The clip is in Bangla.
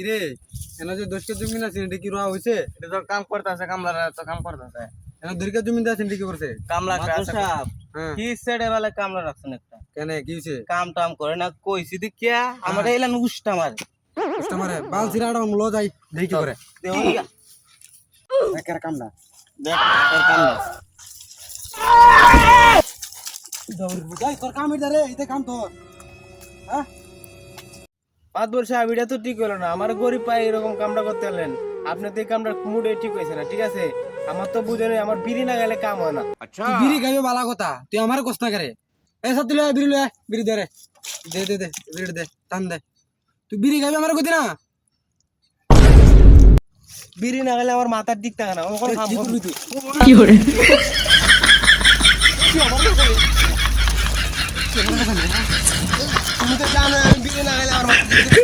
কিরে? এনে যে দশটা জমি আছে এটা কি রোয়া হয়েছে এটা তো কাম করতেছে কামলারা তো কাম করতেছে এনে দরিকা জমি আছে এটা কি করছে কামলা সাহেব কি সেডে বেলা কামলা রাখছেন একটা? কেন কি হয়েছে কাম টাম করে না কইছি দেখিয়া আমার এলান উষ্টা মারে কাস্টমারে বাল সিরাটা লো যাই দেখি কি করে দেও ইয়া। একের কাম না। দেখ কামলা দৌড় বুঝাই তোর কাম এটা রে এটা কাম তোর হ্যাঁ মাদবর সাহেব এটা তো ঠিক হলো না। আমার গরিব পাই এরকম কামটা করতে হলেন আপনি তো এই কামটা মুডে ঠিক হয়েছে না ঠিক আছে? আমার তো বুঝে নেই আমার বিড়ি না গেলে কাম হয় না। তুই বিড়ি খাইবে বালা কথা তুই আমার কষ্ট করে। এ সত্যি লয় বিড়ি লয় বিড়ি দে রে দে দে দে বিড়ি দে টান দে। তুই বিড়ি খাইবে আমার কতি না? বিড়ি না গেলে আমার মাথার দিক থাকে না আমার কোনো কাম কি করবি তুই? তুমি তো জানো আমি বিড়ি না গেলে আমার মাথার দিক থাকে না।